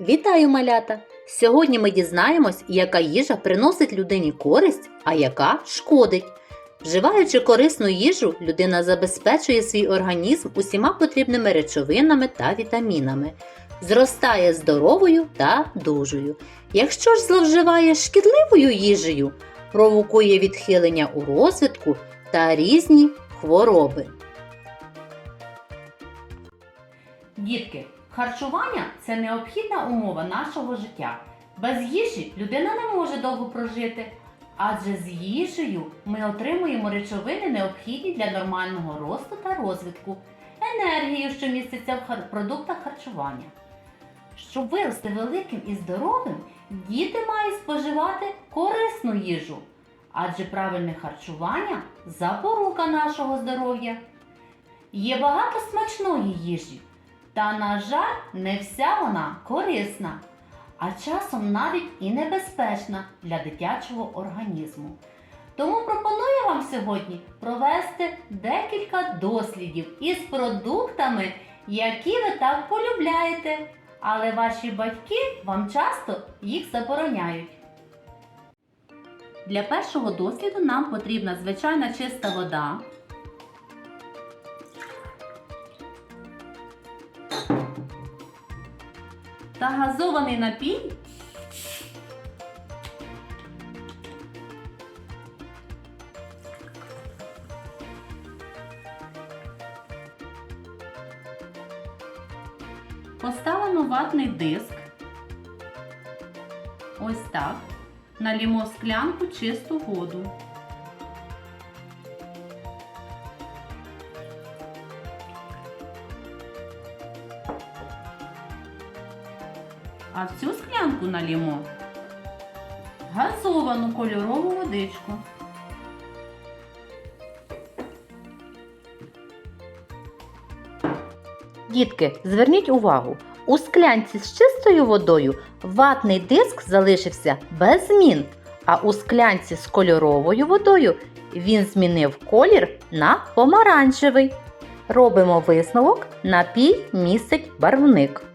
Вітаю, малята! Сьогодні ми дізнаємось, яка їжа приносить людині користь, а яка шкодить. Вживаючи корисну їжу, людина забезпечує свій організм усіма потрібними речовинами та вітамінами, зростає здоровою та дужою. Якщо ж зловживає шкідливою їжею, провокує відхилення у розвитку та різні хвороби. Дітки, харчування це необхідна умова нашого життя. Без їжі людина не може довго прожити, адже з їжею ми отримуємо речовини, необхідні для нормального росту та розвитку, енергію, що міститься в продуктах харчування. Щоб вирости великим і здоровим, діти мають споживати корисну їжу, адже правильне харчування запорука нашого здоров'я. Є багато смачної їжі. Та, на жаль, не вся вона корисна, а часом навіть і небезпечна для дитячого організму. Тому пропоную вам сьогодні провести декілька дослідів із продуктами, які ви так полюбляєте, але ваші батьки вам часто їх забороняють. Для першого досліду нам потрібна звичайна чиста вода, та газований напій Поставимо ватний диск. Ось так. Налімо склянку чисту воду. А в цю склянку налімо газовану кольорову водичку. Дітки, зверніть увагу, у склянці з чистою водою ватний диск залишився без змін, а у склянці з кольоровою водою він змінив колір на помаранчевий. Робимо висновок, напій містить барвник.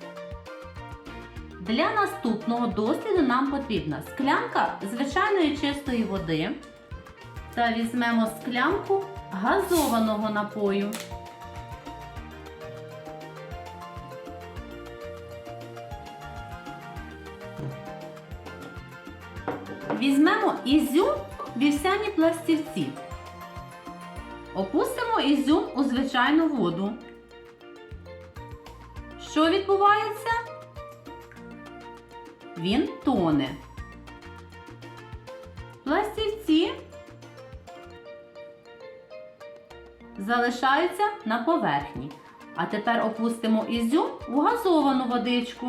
Для наступного досліду нам потрібна склянка звичайної чистої води та візьмемо склянку газованого напою. Візьмемо ізюм вівсяні пластівці. Опустимо ізюм у звичайну воду. Що відбувається? Він тоне. Пластівці залишаються на поверхні. А тепер опустимо ізюм у газовану водичку.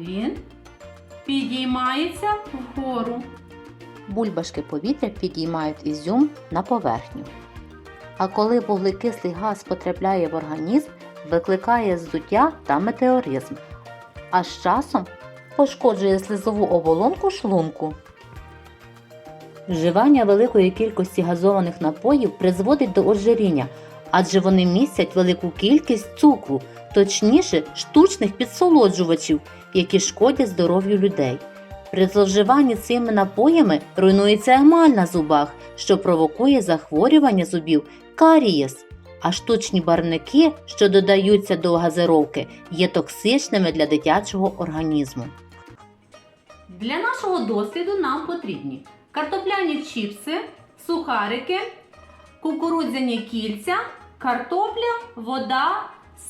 Він підіймається вгору. Бульбашки повітря підіймають ізюм на поверхню. А коли вуглекислий газ потрапляє в організм, викликає здуття та метеоризм, а з часом пошкоджує слизову оболонку шлунку. Вживання великої кількості газованих напоїв призводить до ожиріння, адже вони містять велику кількість цукру, точніше штучних підсолоджувачів, які шкодять здоров'ю людей. При зловживанні цими напоями руйнується емаль на зубах, що провокує захворювання зубів карієс. А штучні барвники, що додаються до газировки, є токсичними для дитячого організму. Для нашого досліду нам потрібні картопляні чіпси, сухарики, кукурудзяні кільця, картопля, вода,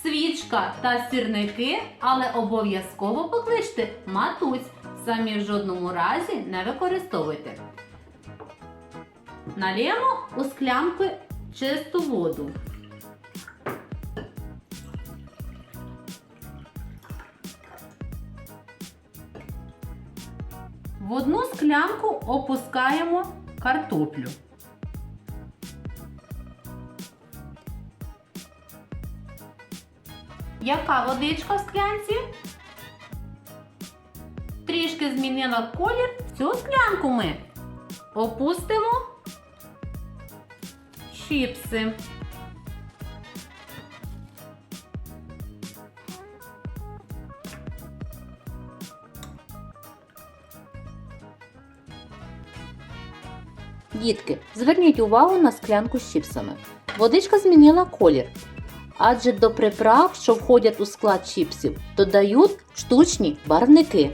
свічка та сірники, але обов'язково покличте матусь. Самі в жодному разі не використовуйте. Налємо у склянки чисту воду. В одну склянку опускаємо картоплю. Яка водичка в склянці? Трішки змінила колір. Цю склянку ми опустимо чіпси. Дітки, зверніть увагу на склянку з чіпсами. Водичка змінила колір. Адже до приправ, що входять у склад чіпсів, додають штучні барвники.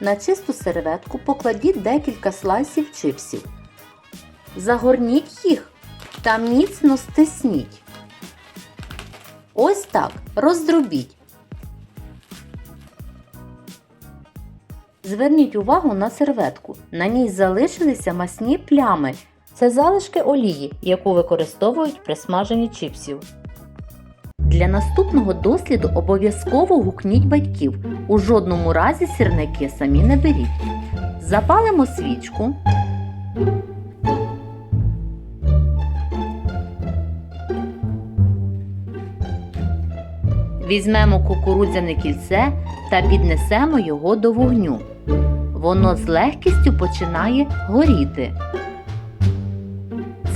На чисту серветку покладіть декілька слайсів чипсів. Загорніть їх та міцно стисніть. Ось так роздробіть. Зверніть увагу на серветку. На ній залишилися масні плями. Це залишки олії, яку використовують при смаженні чіпсів. Для наступного досліду обов'язково гукніть батьків. У жодному разі сірники самі не беріть. Запалимо свічку. Візьмемо кукурудзяне кільце та піднесемо його до вогню. Воно з легкістю починає горіти.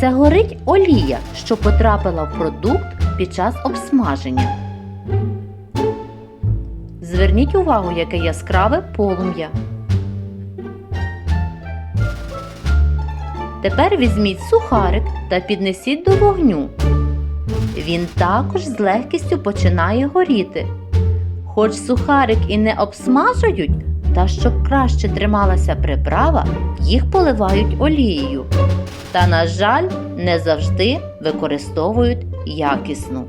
Це горить олія, що потрапила в продукт під час обсмаження. Зверніть увагу, яке яскраве полум'я. Тепер візьміть сухарик та піднесіть до вогню. Він також з легкістю починає горіти. Хоч сухарик і не обсмажують, та щоб краще трималася приправа, їх поливають олією. Та, на жаль, не завжди використовують якісну.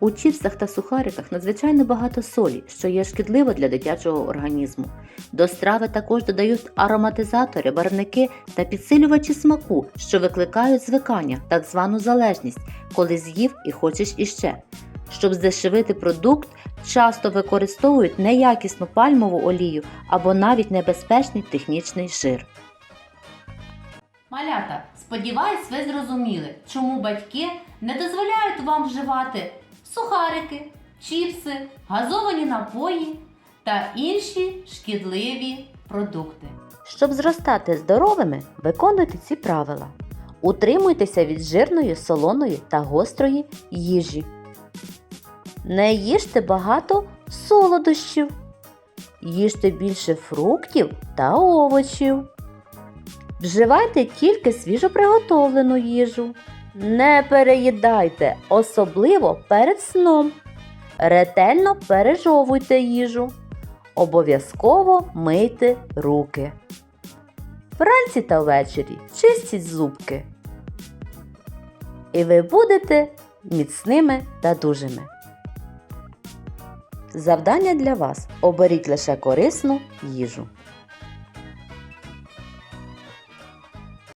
У чіпсах та сухариках надзвичайно багато солі, що є шкідливо для дитячого організму. До страви також додають ароматизатори, барвники та підсилювачі смаку, що викликають звикання, так звану залежність, коли з'їв і хочеш іще. Щоб здешевити продукт, часто використовують неякісну пальмову олію або навіть небезпечний технічний жир. Малята, сподіваюсь, ви зрозуміли, чому батьки не дозволяють вам вживати сухарики, чіпси, газовані напої та інші шкідливі продукти. Щоб зростати здоровими, виконуйте ці правила. Утримуйтеся від жирної, солоної та гострої їжі. Не їжте багато солодощів. Їжте більше фруктів та овочів. Вживайте тільки свіжоприготовлену їжу. Не переїдайте, особливо перед сном. Ретельно пережовуйте їжу. Обов'язково мийте руки. Вранці та ввечері чистіть зубки. І ви будете міцними та дужими. Завдання для вас оберіть лише корисну їжу.